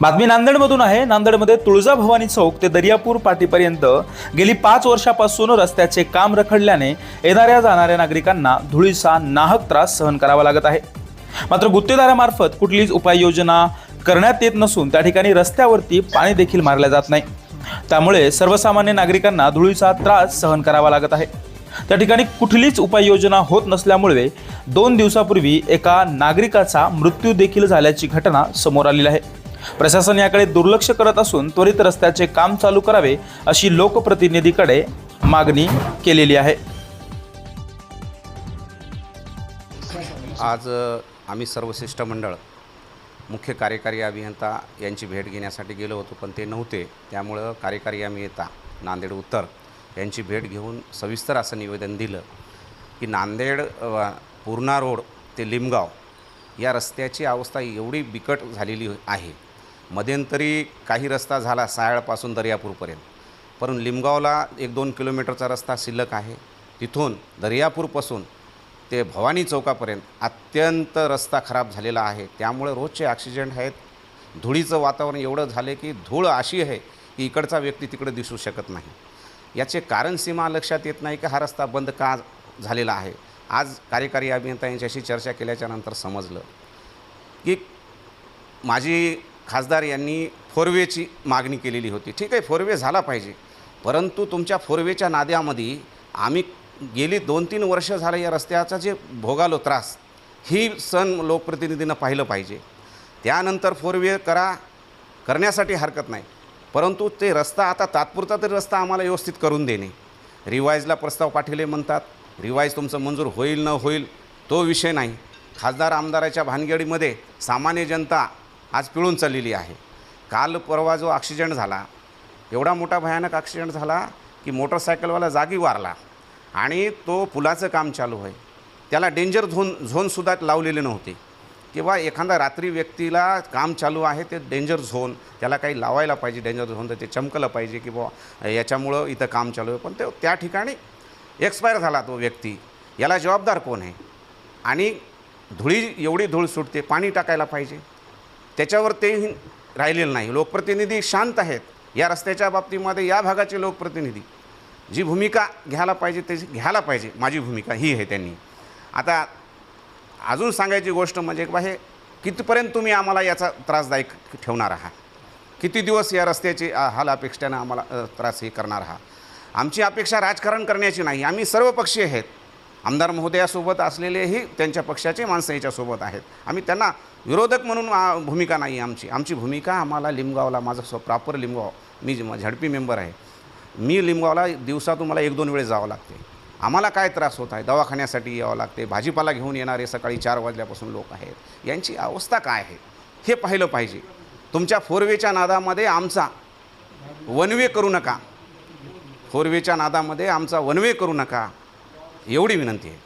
बातमी नांदेडमधून आहे. नांदेडमध्ये तुळजाभवानी चौक ते दर्यापूर पाटीपर्यंत गेली पाच वर्षापासून रस्त्याचे काम रखडल्याने येणाऱ्या जाणाऱ्या नागरिकांना धुळीचा नाहक त्रास सहन करावा लागत आहे. मात्र गुत्तेदारामार्फत कुठलीच उपाययोजना करण्यात येत नसून त्या ठिकाणी रस्त्यावरती पाणी देखील मारले जात नाही. त्यामुळे सर्वसामान्य नागरिकांना धुळीचा त्रास सहन करावा लागत आहे. त्या ठिकाणी कुठलीच उपाययोजना होत नसल्यामुळे दोन दिवसापूर्वी एका नागरिकाचा मृत्यू देखील झाल्याची घटना समोर आलेली आहे. प्रशासन याकडे दुर्लक्ष करत असून त्वरित रस्त्याचे काम चालू करावे अशी लोकप्रतिनिधीकडे मागणी केलेली आहे. आज आम्ही सर्व शिष्टमंडळ मुख्य कार्यकारी अभियंता यांची भेट घेण्यासाठी गेलो होतो पण ते नव्हते. त्यामुळं कार्यकारी अभियंता नांदेड उत्तर यांची भेट घेऊन सविस्तर असं निवेदन दिलं की नांदेड पूर्णा रोड ते लिमगाव या रस्त्याची अवस्था एवढी बिकट झालेली आहे मध्यंतरी काही रस्ता झाला सायाळपासून दर्यापूरपर्यंत परंतु लिमगावला एक दोन किलोमीटरचा रस्ता शिल्लक आहे. तिथून दर्यापूरपासून ते भवानी चौकापर्यंत अत्यंत रस्ता खराब झालेला आहे. त्यामुळे रोजचे ॲक्सिडेंट आहेत. धुळीचं वातावरण एवढं झालं की धूळ अशी आहे की इकडचा व्यक्ती तिकडे दिसू शकत नाही. याचे कारण सीमा लक्षात येत नाही की हा रस्ता बंद का झालेला आहे. आज कार्यकारी अभियंता यांच्याशी चर्चा केल्याच्यानंतर समजलं की माझी खासदार यांनी फोरवेची मागणी केलेली होती. ठीक आहे फोरवे झाला पाहिजे. परंतु तुमच्या फोरवेच्या नाद्यामध्ये आम्ही गेली दोन तीन वर्ष झालं या रस्त्याचा जे भोगालो त्रास ही सण लोकप्रतिनिधीनं पाहिलं पाहिजे. त्यानंतर फोरवे करा करण्यासाठी हरकत नाही. परंतु ते रस्ता आता तात्पुरता तरी रस्ता आम्हाला व्यवस्थित करून देणे. रिवाईजला प्रस्ताव पाठवले म्हणतात. रिवाईज तुमचं मंजूर होईल न होईल तो विषय नाही. खासदार आमदाराच्या भानगडीमध्ये सामान्य जनता आज पिळून चाललेली आहे. काल परवा जो ॲक्सिडेंट झाला एवढा मोठा भयानक ॲक्सिडेंट झाला की मोटरसायकलवाला जागी वारला आणि तो पुलाचं काम चालू आहे. त्याला डेंजर झोन झोनसुद्धा लावलेले नव्हते. किंवा एखादा रात्री व्यक्तीला काम चालू आहे ते डेंजर झोन त्याला काही लावायला पाहिजे डेंजर झोन तर ते चमकलं पाहिजे की बुवा याच्यामुळं इथं काम चालू आहे. पण ते त्या ठिकाणी एक्सपायर झाला तो व्यक्ती. याला जबाबदार कोण आहे? आणि धुळी एवढी धूळ सुटते पाणी टाकायला पाहिजे. त्याच्यावर तेही राहिलेलं नाही. लोकप्रतिनिधी शांत आहेत. या रस्त्याच्या बाबतीमध्ये या भागाचे लोकप्रतिनिधी. जी भूमिका घ्यायला पाहिजे त्याची घ्यायला पाहिजे. माझी भूमिका ही आहे त्यांनी. आता अजून सांगायची गोष्ट म्हणजे बा हे कितीपर्यंत तुम्ही आम्हाला याचा त्रासदायक ठेवणार आहात? किती दिवस या रस्त्याची हाल अपेक्षेनं आम्हाला त्रास हे करणार आहात? आमची अपेक्षा राजकारण करण्याची नाही. आम्ही सर्व पक्षी आहेत. आमदार महोदयासोबत असलेलेही त्यांच्या पक्षाचे माणसं याच्यासोबत आहेत. आम्ही त्यांना विरोधक म्हणून भूमिका नाही आमची. आमची भूमिका आम्हाला लिमगावला माझं स्व प्रॉपर लिमगाव. मी झडपी मेंबर आहे. मी लिमगावला दिवसातून मला एक दोन वेळेस जावं लागते. आम्हाला काय त्रास होत आहे? दवाखान्यासाठी यावं लागते. भाजीपाला घेऊन येणारे सकाळी चार वाजल्यापासून लोक आहेत. यांची अवस्था काय आहे? हे पाहिलं पाहिजे. तुमच्या फोरवेच्या नादामध्ये आमचा वनवे करू नका. फोरवेच्या नादामध्ये आमचा वनवे करू नका. एवढी विनंती आहे.